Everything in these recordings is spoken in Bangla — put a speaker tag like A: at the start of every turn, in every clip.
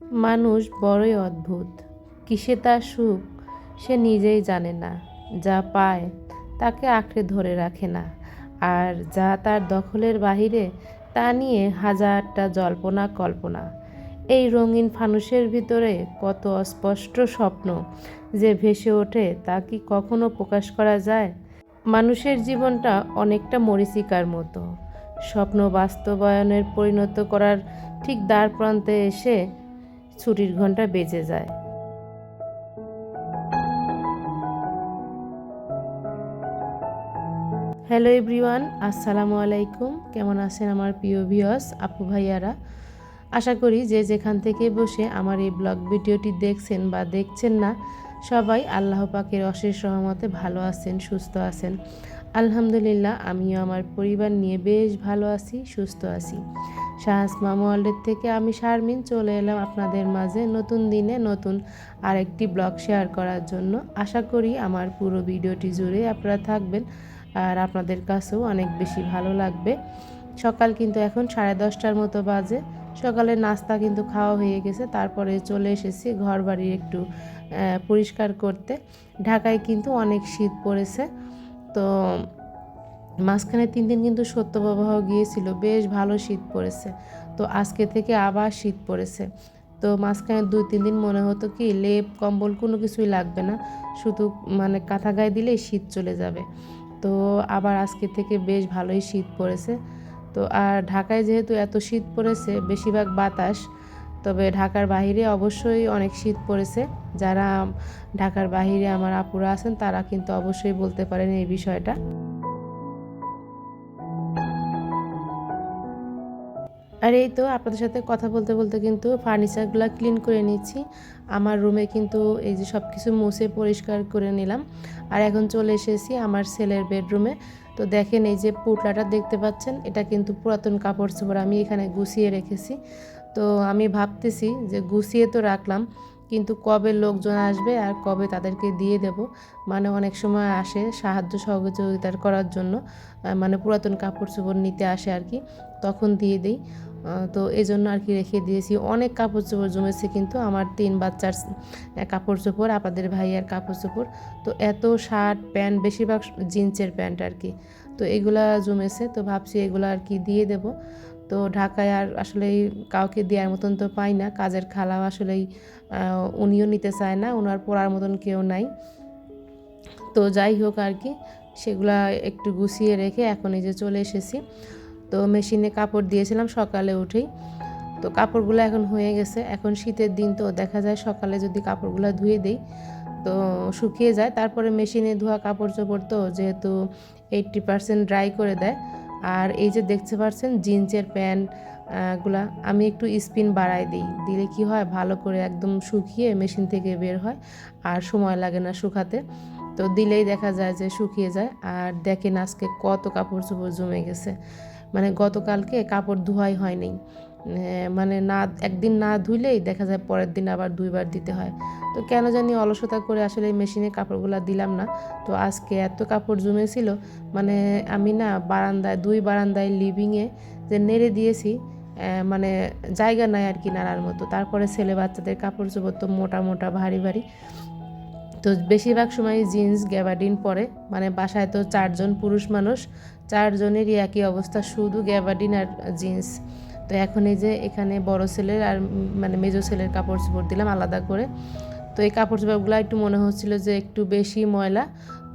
A: মানুষ বড়ই অদ্ভুত। কিসে তার সুখ, সে নিজেই জানে না। যা পায়, তাকে আঁকড়ে ধরে রাখে না। আর যা তার দখলের বাহিরে, তা নিয়ে হাজারটা জল্পনা, কল্পনা। এই রঙিন ফানুষের ভিতরে কত অস্পষ্ট স্বপ্ন যে ভেসে ওঠে, তা কি কখনো প্রকাশ করা যায়? মানুষের জীবনটা অনেকটা মরিচিকার মতো। স্বপ্ন বাস্তবায়নের পরিণত করার ঠিক দ্বার প্রান্তে এসে ছুটির ঘণ্টা বেজে যায়। হ্যালো এভরিওয়ান আসসালামু আলাইকুম। কেমন আছেন আমার প্রিয় ভিউয়ার্স আপু ভাইয়ারা? আশা করি যে যেখান থেকে বসে আমার এই ব্লগ ভিডিওটি দেখছেন বা দেখছেন না, সবাই আল্লাহ পাকের অশেষ সহমতে ভালো আছেন, সুস্থ আছেন। আলহামদুলিল্লাহ, আমিও আমার পরিবার নিয়ে বেশ ভালো আছি, সুস্থ আছি। শাহাস মামু থেকে আমি শারমিন চলে এলাম আপনাদের মাঝে নতুন দিনে নতুন আরেকটি ব্লগ শেয়ার করার জন্য। আশা করি আমার পুরো ভিডিওটি জুড়ে আপনারা থাকবেন আর আপনাদের কাছেও অনেক বেশি ভালো লাগবে। সকাল কিন্তু এখন সাড়ে দশটার মতো বাজে। সকালে নাস্তা কিন্তু খাওয়া হয়ে গেছে, তারপরে চলে এসেছি ঘর বাড়ি একটু পরিষ্কার করতে। ঢাকায় কিন্তু অনেক শীত পড়েছে। তো মাঝখানে তিন দিন কিন্তু সত্যপ্রবাহ গিয়েছিল, বেশ ভালো শীত পড়েছে। তো আজকে থেকে আবার শীত পড়েছে। তো মাঝখানে দুই, তিন দিন মনে হতো কি, লেপ, কম্বল কোনো কিছুই লাগবে না। শুধু মানে কাঁথা গায়ে দিলেই শীত চলে যাবে। তো আবার আজকে থেকে বেশ ভালোই শীত পড়েছে। তো আর ঢাকায় যেহেতু এত শীত পড়েছে, বেশিরভাগ বাতাস তবে ঢাকার বাইরে অবশ্যই অনেক শীত পড়েছে। যারা ঢাকার বাহিরে আমার আপুরা আছেন, তারা কিন্তু অবশ্যই বলতে পারেন এই বিষয়টা। আর এই তো আপনাদের সাথে কথা বলতে বলতে কিন্তু ফার্নিচারগুলো ক্লিন করে নিচ্ছি। আমার রুমে কিন্তু এই যে সব কিছু মুছে পরিষ্কার করে নিলাম। আর এখন চলে এসেছি আমার ছেলের বেডরুমে। তো দেখেন এই যে পুটলাটা দেখতে পাচ্ছেন, এটা কিন্তু পুরাতন কাপড় চোপড় আমি এখানে গুছিয়ে রেখেছি। তো আমি ভাবতেছি যে গুছিয়ে তো রাখলাম, কিন্তু কবে লোকজন আসবে আর কবে তাদেরকে দিয়ে দেব? মানে অনেক সময় আসে সাহায্য সহযোগিতা করার জন্য মানে পুরাতন কাপড় চোপড় নিতে আসে আর কি, তখন দিয়ে দিই। তো এই জন্য আর কি রেখে দিয়েছি। অনেক কাপড় চোপড় জমেছে কিন্তু আমার তিন বাচ্চার কাপড় চোপড় আপনাদের ভাইয়ার কাপড় চোপড়। তো এত শার্ট, প্যান্ট, বেশিরভাগ জিন্সের প্যান্ট আর কি। তো এগুলা জমেছে, তো ভাবছি এগুলো আর কি দিয়ে দেব। তো ঢাকায় আর আসলে কাউকে দেওয়ার মতন তো পাই না। কাজের খালাও আসলেই উনিও নিতে চায় না ওনার পড়ার মতন কেউ নাই। তো যাই হোক আর কি, সেগুলা একটু গুছিয়ে রেখে এখন এই যে চলে এসেছি। তো মেশিনে কাপড় দিয়েছিলাম সকালে উঠেই। তো কাপড়গুলো এখন হয়ে গেছে। এখন শীতের দিন তো, দেখা যায় সকালে যদি কাপড়গুলো ধুয়ে দিই, তো শুকিয়ে যায়। তারপরে মেশিনে ধোয়া কাপড় চোপড় তো যেহেতু এইট্টি পারসেন্ট ড্রাই করে দেয় আর এই যে দেখতে পাচ্ছেন জিন্সের প্যান্টগুলা আমি একটু স্পিন বাড়াই দিই। দিলে কি হয়? ভালো করে একদম শুকিয়ে মেশিন থেকে বের হয় আর সময় লাগে না শুকাতে। তো দিলেই দেখা যায় যে শুকিয়ে যায়। আর দেখেন আজকে কত কাপড় চোপড় জমে গেছে। মানে গতকালকে কাপড় ধোয়াই হয়নি। মানে না, একদিন না ধুইলেই দেখা যায় পরের দিন আবার দুইবার দিতে হয়। তো কেন জানি অলসতা করে আসলে এই মেশিনে কাপড়গুলো দিলাম না। তো আজকে এত কাপড় জমেছিল মানে আমি না বারান্দায়, দুই বারান্দায় লিভিংয়ে যে নেড়ে দিয়েছি মানে জায়গা নাই আর কি নাড়ার মতো। তারপরে ছেলে বাচ্চাদের কাপড় চোপড় তো মোটা মোটা, ভারী ভারী। তো বেশিরভাগ সময় জিন্স গ্যাবার্ডিন পরে মানে বাসায় তো চারজন পুরুষ মানুষ, চারজনেরই একই অবস্থা, শুধু গ্যাবার্ডিন আর জিন্স তো এখন এই যে এখানে বড় ছেলের আর মানে মেজো ছেলের কাপড় চোপড় দিলাম আলাদা করে। তো এই কাপড় চোপড়গুলো একটু মনে হচ্ছিল যে একটু বেশি ময়লা,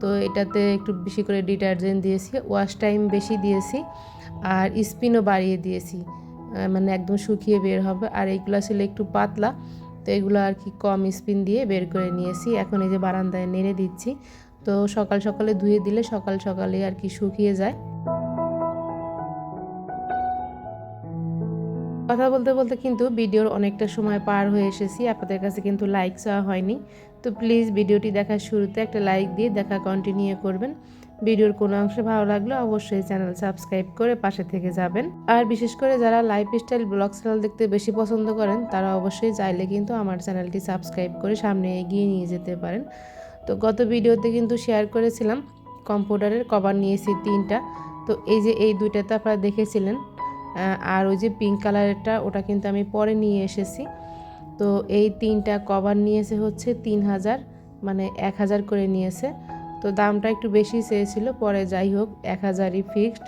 A: তো এটাতে একটু বেশি করে ডিটারজেন্ট দিয়েছি, ওয়াশ টাইম বেশি দিয়েছি আর স্পিনও বাড়িয়ে দিয়েছি মানে একদম শুকিয়ে বের হবে। আর এইগুলো ছিল একটু পাতলা, তো এগুলো আর কি কম স্পিন দিয়ে বের করে নিয়েছি। এখন এই যে বারান্দায় নেড়ে দিচ্ছি, তো সকাল সকালে ধুয়ে দিলে সকাল সকালে আর কি শুকিয়ে যায়। কথা বলতে বলতে কিন্তু ভিডিওর অনেকটা সময় পার হয়ে এসেছি। আপনাদের কাছে কিন্তু লাইক চাওয়া হয়নি। তো প্লিজ ভিডিওটি দেখার শুরুতে একটা লাইক দিয়ে দেখা কন্টিনিউ করবেন। ভিডিওর কোনো অংশে ভালো লাগলে অবশ্যই চ্যানেল সাবস্ক্রাইব করে পাশে থেকে যাবেন। আর বিশেষ করে যারা লাইফস্টাইল ব্লগ চ্যানেল দেখতে বেশি পছন্দ করেন, তারা অবশ্যই চাইলে কিন্তু আমার চ্যানেলটি সাবস্ক্রাইব করে সামনে এগিয়ে নিয়ে যেতে পারেন। তো গত ভিডিওতে কিন্তু শেয়ার করেছিলাম কম্পিউটারের কভার নিয়েছি তিনটা। তো এই যে এই দুইটা তো আপনারা দেখেছিলেন আর ওই যে পিঙ্ক কালারেরটা ওটা কিন্তু আমি পরে নিয়ে এসেছি। তো এই তিনটা কভার নিয়েছে হচ্ছে তিন হাজার মানে এক হাজার করে নিয়েছে। তো দামটা একটু বেশি চেয়েছিল, পরে যাই হোক, এক হাজারই ফিক্সড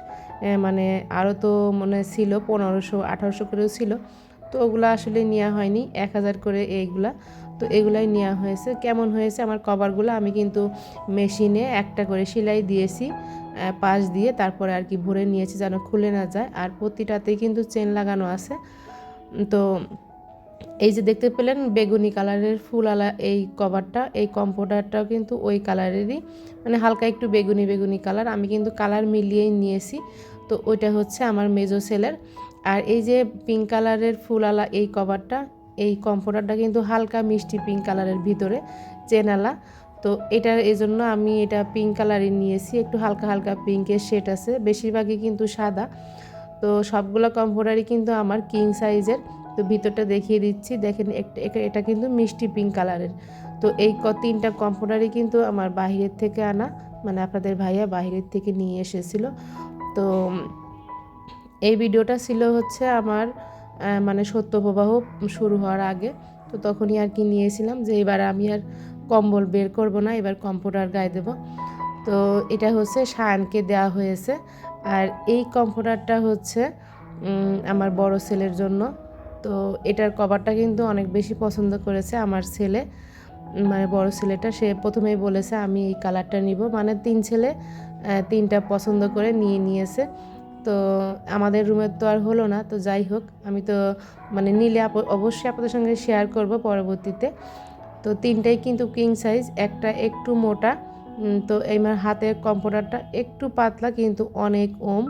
A: মানে আরও তো মনে ছিল পনেরোশো, আঠারোশো করেও ছিল। তো ওগুলো আসলে নেওয়া হয়নি, এক হাজার করে এইগুলা। তো এগুলাই নেওয়া হয়েছে। কেমন হয়েছে আমার কভারগুলো আমি কিন্তু মেশিনে একটা করে সেলাই দিয়েছি। পাশ দিয়ে তারপরে আর কি ভরে নিয়েছি যেন খুলে না যায়। আর প্রতিটাতেই কিন্তু চেন লাগানো আছে। তো এই যে দেখতে পেলেন, বেগুনি কালারের ফুল আলা এই কভারটা, এই কম্পোটারটাও কিন্তু ওই কালারেরই। মানে হালকা একটু বেগুনি বেগুনি কালার। আমি কিন্তু কালার মিলিয়েই নিয়েছি। তো ওইটা হচ্ছে আমার মেজো সেলের আর এই যে পিঙ্ক কালারের ফুল আলা এই কভারটা, এই কম্পোটারটা কিন্তু হালকা মিষ্টি পিঙ্ক কালারের ভিতরে, চেনালা। তো এটার এই জন্য আমি এটা পিঙ্ক কালারই নিয়েছি, একটু হালকা হালকা পিঙ্কের শেড আছে, বেশিরভাগই কিন্তু সাদা। তো সবগুলো কম্পোটারই কিন্তু আমার কিং সাইজের তো ভিতরটা দেখিয়ে দিচ্ছি, দেখেন এটা কিন্তু মিষ্টি পিঙ্ক কালারের তো এই ক, তিনটা কম্পোটারই কিন্তু আমার বাহিরের থেকে আনা মানে আপনাদের ভাইয়া বাহিরের থেকে নিয়ে এসেছিল। তো এই ভিডিওটা ছিল হচ্ছে আমার মানে সত্য প্রবাহ শুরু হওয়ার আগে। তো তখনই আর কি নিয়েছিলাম যে এবার আমি আর কম্বল বের করব না, এবার কম্পিউটার গায়ে দেব। তো এটা হচ্ছে সায়নকে দেওয়া হয়েছে। আর এই কম্পিউটারটা হচ্ছে আমার বড় ছেলের জন্য। তো এটার কভারটা কিন্তু অনেক বেশি পছন্দ করেছে আমার ছেলে। মানে বড় ছেলেটা, সে প্রথমেই বলেছে, আমি এই কালারটা নিব। মানে তিন ছেলে তিনটা পছন্দ করে নিয়ে নিয়েছে। তো আমাদের রুমের তো আর হলো না, তো যাই হোক, আমি তো মানে নিলে অবশ্যই আপনাদের সঙ্গে শেয়ার করব পরবর্তীতে। তো তিনটাই কিন্তু কিং সাইজ একটা একটু মোটা তো আমার হাতের কম্পিউটারটা একটু পাতলা কিন্তু অনেক ওম।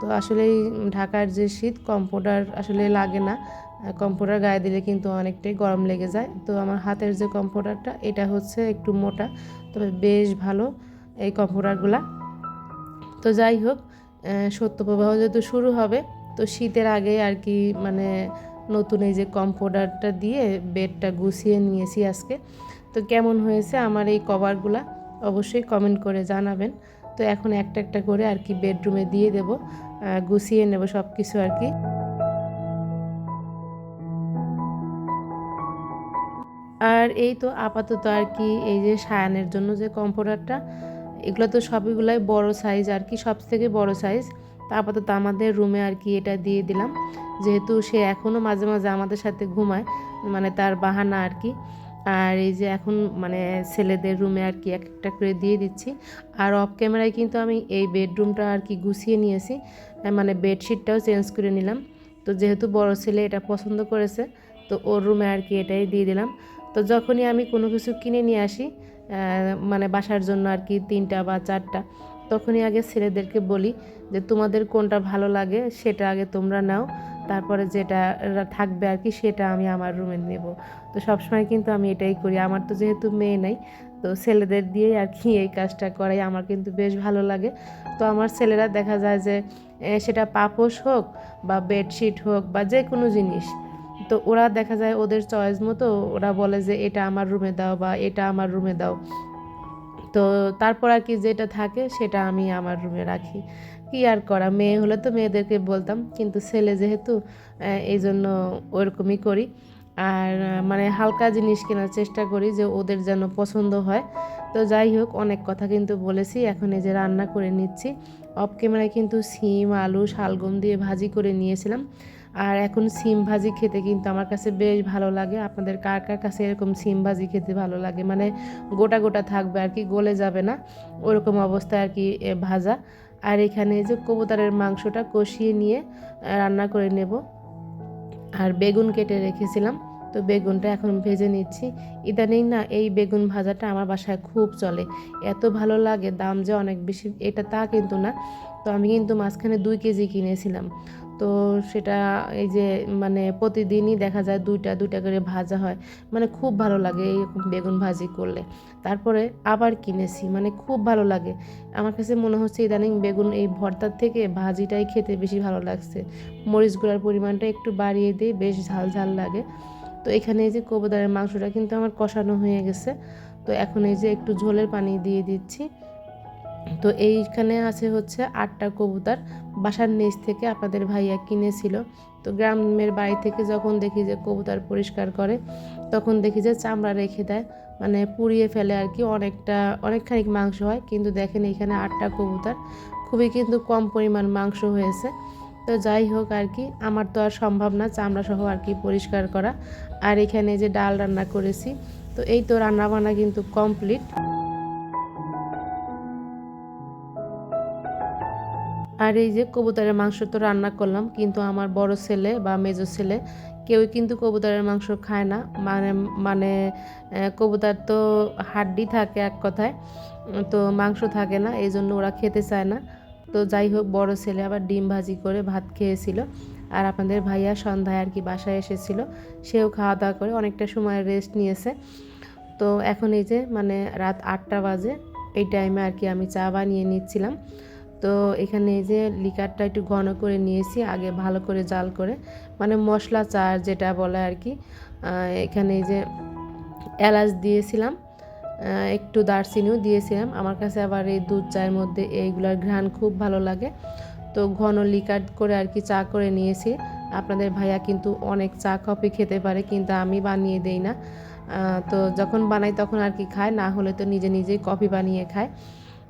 A: তো আসলে ঢাকার যে শীত কম্পিউটার আসলে লাগে না। কম্পিউটার গায়ে দিলে কিন্তু অনেকটাই গরম লেগে যায়। তো আমার হাতের যে কম্পিউটারটা এটা হচ্ছে একটু মোটা, তবে বেশ ভালো এই কম্পিউটারগুলা তো যাই হোক সত্যপ্রবাহ যেহেতু শুরু হবে, তো শীতের আগে আর কি মানে নতুন এই যে কম্পোডারটা দিয়ে বেডটা গুছিয়ে নিয়েছি আজকে। তো কেমন হয়েছে আমার এই কভারগুলা? অবশ্যই কমেন্ট করে জানাবেন। তো এখন একটা একটা করে আর কি বেডরুমে দিয়ে দেব গুছিয়ে নেব সব কিছু আর কি। আর এই তো আপাতত আর কি এই যে সায়ানের জন্য যে কম্পোডারটা, এগুলো তো সবগুলাই বড় সাইজ আর কি সব থেকে বড় সাইজ তা আপাতত আমাদের রুমে আর কি এটা দিয়ে দিলাম। যেহেতু সে এখনও মাঝে মাঝে আমাদের সাথে ঘুমায় মানে তার বাহানা আর কি। আর এই যে এখন মানে ছেলেদের রুমে আর কি এক একটা করে দিয়ে দিচ্ছি। আর অফ ক্যামেরায় কিন্তু আমি এই বেডরুমটা আর কি গুছিয়ে নিয়েছি। মানে বেডশিটটাও চেঞ্জ করে নিলাম। তো যেহেতু বড় ছেলে এটা পছন্দ করেছে, তো ওর রুমে আর কি এটাই দিয়ে দিলাম। তো যখনই আমি কোনো কিছু কিনে নিয়ে আসি মানে বাসার জন্য আর কি তিনটা বা চারটা তখনই আগে ছেলেদেরকে বলি যে তোমাদের কোনটা ভালো লাগে সেটা আগে তোমরা নাও। তারপরে যেটা থাকবে আর কি সেটা আমি আমার রুমে নেব। তো সবসময় কিন্তু আমি এটাই করি। আমার তো যেহেতু মেয়ে নাই, তো ছেলেদের দিয়েই আর কি এই কাজটা করাই। আমার কিন্তু বেশ ভালো লাগে। তো আমার ছেলেরা দেখা যায় যে সেটা পাপোশ হোক বা বেডশিট হোক বা যে কোনো জিনিস, তো ওরা দেখা যায় ওদের চয়েস মতো ওরা বলে যে, এটা আমার রুমে দাও বা এটা আমার রুমে দাও। তো তারপর আর কি যেটা থাকে সেটা আমি আমার রুমে রাখি। কি আর করা? মেয়ে হলে তো মেয়েদেরকে বলতাম, কিন্তু ছেলে যেহেতু এই জন্য ওরকমই করি। আর মানে হালকা জিনিস কেনার চেষ্টা করি যে ওদের যেন পছন্দ হয়। তো যাই হোক, অনেক কথা কিন্তু বলেছি, এখন এই যে রান্না করে নিচ্ছি। অফ ক্যামেরায় কিন্তু সিম, আলু, শালগম দিয়ে ভাজি করে নিয়েছিলাম। আর এখন সিম ভাজি খেতে কিন্তু আমার কাছে বেশ ভালো লাগে। আপনাদের কার কার কাছে এরকম সিম ভাজি খেতে ভালো লাগে? মানে গোটা গোটা থাকবে আর কি, গলে যাবে না। ওরকম অবস্থায় আর কি ভাজা। আর এখানে যে কবুতরের মাংসটা কষিয়ে নিয়ে রান্না করে নেব। আর বেগুন কেটে রেখেছিলাম, তো বেগুনটা এখন ভেজে নিচ্ছি। ইদানিং না এই বেগুন ভাজাটা আমার বাসায় খুব চলে। এত ভালো লাগে, দাম যে অনেক বেশি, এটা তা কিন্তু না। তো আমি কিন্তু মাঝখানে দুই কেজি কিনেছিলাম। তো সেটা এই যে মানে প্রতিদিনই দেখা যায় দুইটা দুইটা করে ভাজা হয়। মানে খুব ভালো লাগে এই বেগুন ভাজি করলে। তারপরে আবার কিনেছি মানে খুব ভালো লাগে। আমার কাছে মনে হচ্ছে ইদানিং বেগুন এই ভর্তার থেকে ভাজিটাই খেতে বেশি ভালো লাগছে। মরিচ গুঁড়ার পরিমাণটা একটু বাড়িয়ে দিই, বেশ ঝাল ঝাল লাগে। তো এখানে এই যে কবুদারের মাংসটা কিন্তু আমার কষানো হয়ে গেছে। তো এখন এই যে একটু ঝোলের পানি দিয়ে দিচ্ছি। তো এইখানে আছে হচ্ছে আটটা কবুতর। বাসার নিচ থেকে আপনাদের ভাইয়া কিনেছিল। তো গ্রামের বাড়ি থেকে যখন দেখি যে কবুতর পরিষ্কার করে, তখন দেখি যে চামড়া রেখে দেয়। মানে পুড়িয়ে ফেলে আর কি, অনেকটা অনেকখানি মাংস হয়। কিন্তু দেখেন এখানে আটটা কবুতর। খুবই কিন্তু কম পরিমাণ মাংস হয়েছে। তো যাই হোক আর কি, আমার তো আর সম্ভব না চামড়া সহ আর কি পরিষ্কার করা। আর এখানে যে ডাল রান্না করেছি, তো এই তো রান্নাবান্না কিন্তু কমপ্লিট। আর এই যে কবুতরের মাংস তো রান্না করলাম, কিন্তু আমার বড় ছেলে বা মেজো ছেলে কেউই কিন্তু কবুতরের মাংস খায় না। মানে মানে কবুতর তো হাড্ডি থাকে এক কথায়, তো মাংস থাকে না এই জন্য ওরা খেতে চায় না। তো যাই হোক, বড় ছেলে আবার ডিম ভাজি করে ভাত খেয়েছিল। আর আপনাদের ভাইয়া সন্ধ্যায় আর কি বাসায় এসেছিল, সেও খাওয়া দাওয়া করে অনেকটা সময় রেস্ট নিয়েছে। তো এখন এই যে মানে রাত আটটা বাজে, এই টাইমে আর কি আমি চা বানিয়ে নিচ্ছিলাম। তো এখানে এই যে লিকারটা একটু ঘন করে নিয়েছি, আগে ভালো করে জাল করে মানে মশলা চা যেটা বলে আর কি এখানে এই যে এলাচ দিয়েছিলাম একটু দারচিনিও দিয়েছিলাম। আমার কাছে আবার এই দুধ চায়ের মধ্যে এইগুলার ঘ্রাণ খুব ভালো লাগে। তো ঘন লিকার করে আর কি চা করে নিয়েছি। আপনাদের ভাইয়া কিন্তু অনেক চা কফি খেতে পারে, কিন্তু আমি বানিয়ে দেই না। তো যখন বানাই তখন আর কি খায়, না হলে তো নিজে নিজেই কফি বানিয়ে খায়।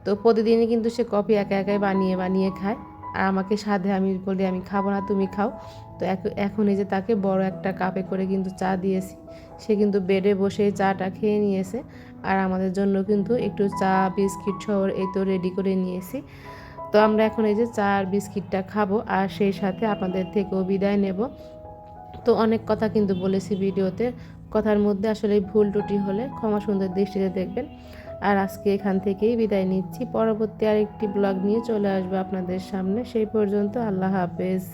A: তো প্রতিদিনই কিন্তু সে কফি একা একাই বানিয়ে বানিয়ে খায়। আর আমাকে সাধে আমি বলি, আমি খাব না, তুমি খাও। তো এখন এই যে তাকে বড় একটা কাপে করে কিন্তু চা দিয়েছি। সে কিন্তু বেডে বসে চাটা খেয়ে নিয়েছে। আর আমাদের জন্য কিন্তু একটু চা, বিস্কিট সহ এই তো রেডি করে নিয়েছি। তো আমরা এখন এই যে চা আর বিস্কিটটা খাব। আর সেই সাথে আপনাদের থেকেও বিদায় নেব। তো অনেক কথা কিন্তু বলেছি ভিডিওতে। কথার মধ্যে আসলে ভুল ত্রুটি হলে ক্ষমা সুন্দর দৃষ্টিতে দেখবেন। আর আজকে এখান থেকেই বিদায় নিচ্ছি। পরবর্তী আরেকটি ব্লগ নিয়ে চলে আসব আপনাদের সামনে। সেই পর্যন্ত আল্লাহ হাফেজ।